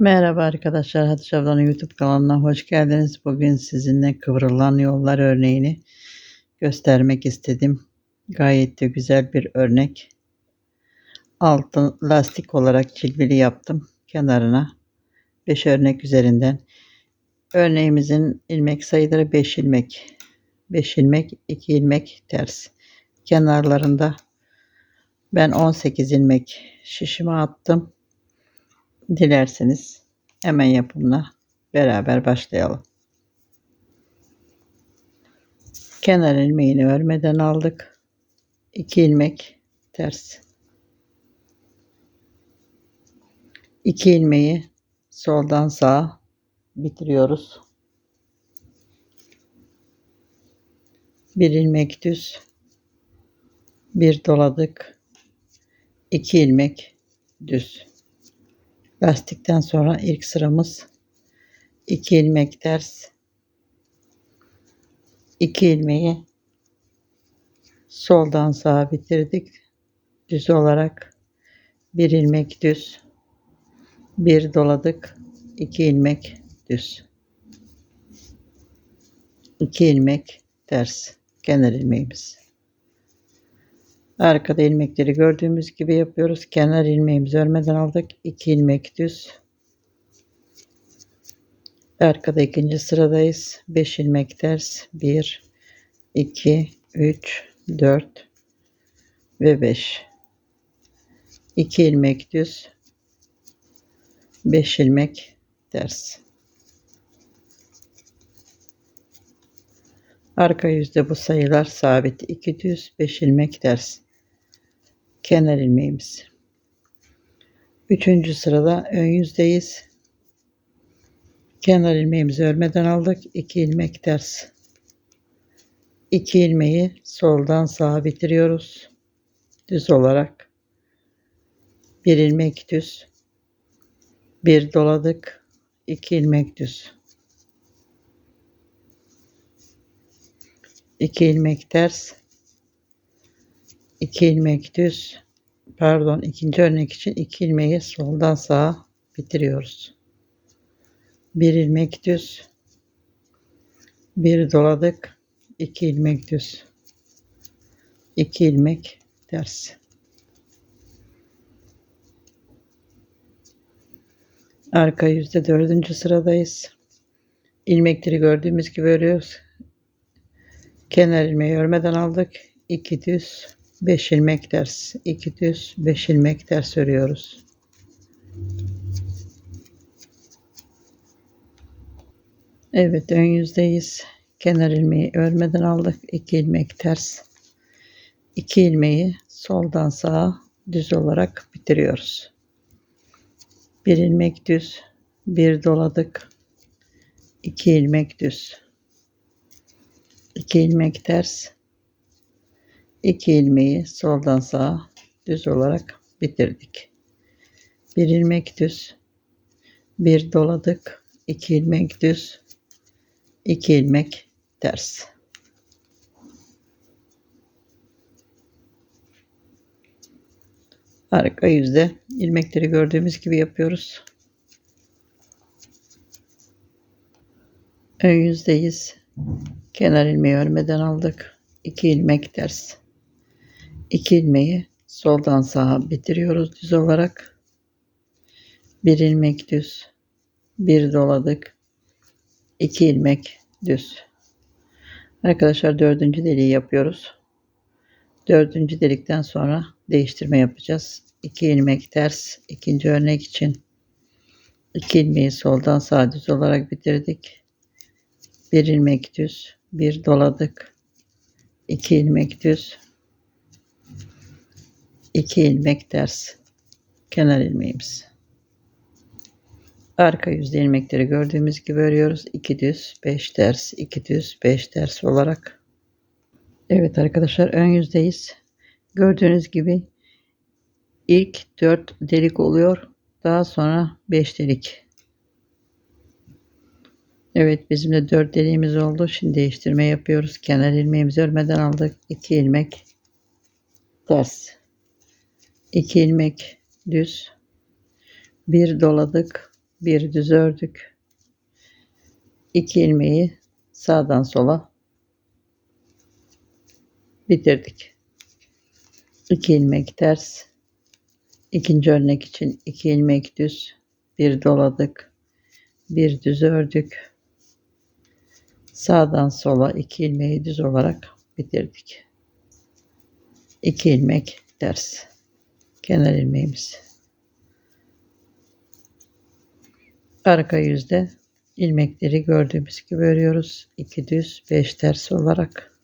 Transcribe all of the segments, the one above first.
Merhaba arkadaşlar, Hatice Ablan'ın YouTube kanalına hoş geldiniz. Bugün sizinle kıvrılan yollar örneğini göstermek istedim. Gayet de güzel bir örnek. Altın lastik olarak cilveli yaptım kenarına. 5 örnek üzerinden. Örneğimizin ilmek sayıları 5 ilmek. 5 ilmek, 2 ilmek ters. Kenarlarında ben 18 ilmek şişime attım. Dilerseniz hemen yapımına beraber başlayalım. Kenar ilmeğini örmeden aldık. 2 ilmek ters. 2 ilmeği soldan sağa bitiriyoruz. Bir ilmek düz. Bir doladık. 2 ilmek düz. Lastikten sonra ilk sıramız 2 ilmek ters 2 ilmeği soldan sağa bitirdik. Düz olarak bir ilmek düz bir doladık 2 ilmek düz 2 ilmek ters kenar ilmeğimiz. Arkada ilmekleri gördüğümüz gibi yapıyoruz. Kenar ilmeğimizi örmeden aldık. 2 ilmek düz. Arkada ikinci sıradayız. 5 ilmek ters. 1, 2, 3, 4 ve 5. 2 ilmek düz. 5 ilmek ters. Arka yüzde bu sayılar sabit. 2 düz, 5 ilmek ters kenar ilmeğimiz. Üçüncü sırada ön yüzdeyiz. Kenar ilmeğimizi örmeden aldık. 2 ilmek ters. 2 ilmeği soldan sağa bitiriyoruz. Düz olarak. Bir ilmek düz. Bir doladık. 2 ilmek düz. 2 ilmek ters. 2 ilmek düz pardon ikinci örnek için 2 ilmeği soldan sağa bitiriyoruz. Bir ilmek düz bir doladık. 2 ilmek düz 2 ilmek ters arka yüzde dördüncü sıradayız. İlmekleri gördüğümüz gibi örüyoruz. Kenar ilmeği örmeden aldık. 2 düz 5 ilmek ters 2 düz 5 ilmek ters örüyoruz. Evet ön yüzdeyiz. Kenar ilmeği örmeden aldık. 2 ilmek ters. 2 ilmeği soldan sağa düz olarak bitiriyoruz. Bir ilmek düz, bir doladık. 2 ilmek düz. 2 ilmek ters. 2 ilmeği soldan sağa düz olarak bitirdik. Bir ilmek düz, bir doladık, 2 ilmek düz, 2 ilmek ters. Arka yüzde ilmekleri gördüğümüz gibi yapıyoruz. Ön yüzdeyiz. Kenar ilmeği örmeden aldık. 2 ilmek ters. 2 ilmeği soldan sağa bitiriyoruz düz olarak. Bir ilmek düz. Bir doladık. 2 ilmek düz. Arkadaşlar dördüncü deliği yapıyoruz. Dördüncü delikten sonra değiştirme yapacağız. 2 ilmek ters. ikinci örnek için 2 ilmeği soldan sağa düz olarak bitirdik. Bir ilmek düz. Bir doladık. 2 ilmek düz 2 ilmek ters kenar ilmeğimiz. Arka yüzde ilmekleri gördüğümüz gibi örüyoruz. 2 düz, 5 ters, 2 düz, 5 ters olarak. Evet arkadaşlar ön yüzdeyiz. Gördüğünüz gibi ilk 4 delik oluyor. Daha sonra 5 delik. Evet bizim de 4 deliğimiz oldu. Şimdi değiştirme yapıyoruz. Kenar ilmeğimizi örmeden aldık. 2 ilmek ters. 2 ilmek düz bir doladık bir düz ördük. 2 ilmeği sağdan sola bitirdik. 2 ilmek ters. İkinci örnek için 2 ilmek düz, bir doladık, bir düz ördük. Sağdan sola 2 ilmeği düz olarak bitirdik. 2 ilmek ters. Kenar ilmeğimiz. Arka yüzde ilmekleri gördüğümüz gibi örüyoruz. 2 düz, 5 ters olarak.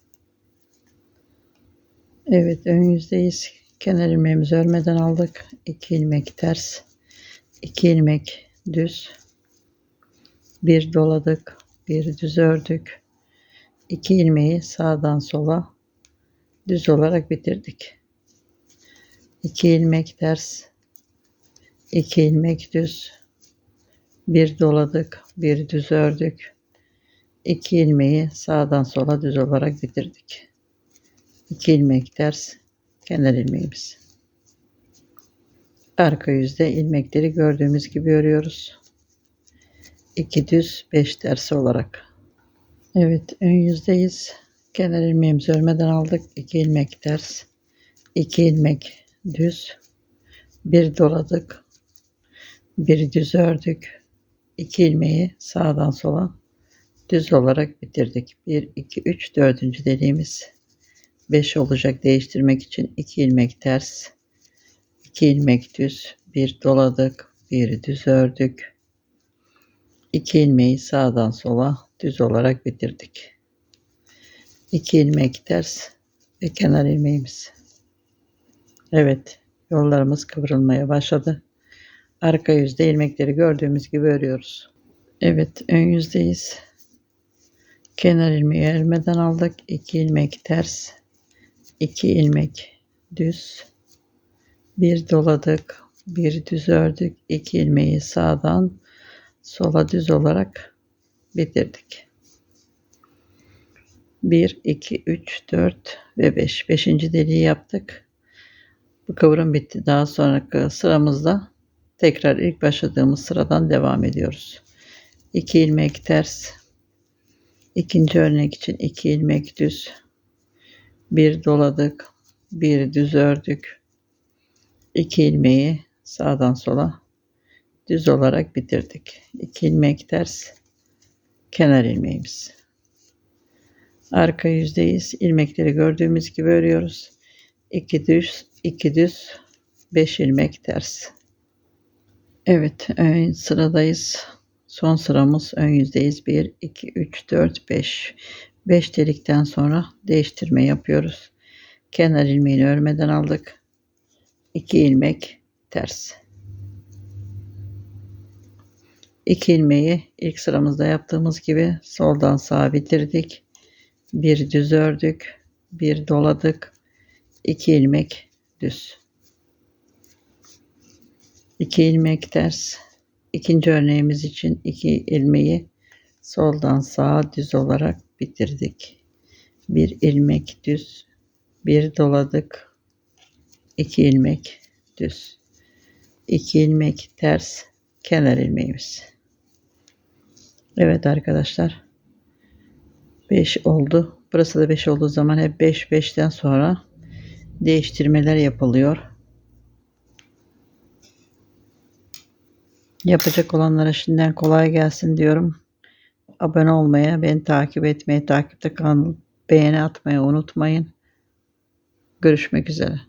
Evet ön yüzdeyiz. Kenar ilmeğimizi örmeden aldık. 2 ilmek ters. 2 ilmek düz. Bir doladık. Bir düz ördük. 2 ilmeği sağdan sola düz olarak bitirdik. 2 ilmek ters. 2 ilmek düz. Bir doladık. Bir düz ördük. 2 ilmeği sağdan sola düz olarak bitirdik. 2 ilmek ters kenar ilmeğimiz. Arka yüzde ilmekleri gördüğümüz gibi örüyoruz. 2 düz 5 ters olarak. Evet ön yüzdeyiz. Kenar ilmeğimizi örmeden aldık. 2 ilmek ters. 2 ilmek düz. Bir doladık. Bir düz ördük. 2 ilmeği sağdan sola düz olarak bitirdik. 1 2 3 4. deliğimiz 5 olacak değiştirmek için 2 ilmek ters 2 ilmek düz bir doladık bir düz ördük 2 ilmeği sağdan sola düz olarak bitirdik 2 ilmek ters ve kenar ilmeğimiz Evet yollarımız kıvrılmaya başladı. Arka yüzde ilmekleri gördüğümüz gibi örüyoruz. Evet ön yüzdeyiz. Kenar ilmeği örmeden aldık. 2 ilmek ters 2 ilmek düz. Bir doladık bir düz ördük. 2 ilmeği sağdan sola düz olarak bitirdik. 1 2 3 4 ve 5 5. deliği yaptık bu kıvrım bitti daha sonraki sıramızda tekrar ilk başladığımız sıradan devam ediyoruz 2 ilmek ters ikinci örnek için 2 ilmek düz bir doladık, bir düz ördük. İki ilmeği sağdan sola düz olarak bitirdik. İki ilmek ters, kenar ilmeğimiz. Arka yüzdeyiz. ilmekleri gördüğümüz gibi örüyoruz. İki düz, iki düz, beş ilmek ters. Evet, ön sıradayız. Son sıramız ön yüzdeyiz. 1, 2, 3, 4, 5. 5 delikten sonra değiştirme yapıyoruz. Kenar ilmeğini örmeden aldık. 2 ilmek ters. 2 ilmeği ilk sıramızda yaptığımız gibi soldan sağa bitirdik. Bir düz ördük, bir doladık. 2 ilmek düz. 2 ilmek ters. İkinci örneğimiz için 2 ilmeği soldan sağa düz olarak bitirdik. Bir ilmek düz, bir doladık, iki ilmek düz, iki ilmek ters, kenar ilmeğimiz. Evet arkadaşlar. 5 oldu. Burası da 5 olduğu zaman hep 5 5'ten sonra değiştirmeler yapılıyor. Yapacak olanlara şimdiden kolay gelsin diyorum abone olmaya, beni takip etmeyi, takipte kalın, beğeni atmayı unutmayın. Görüşmek üzere.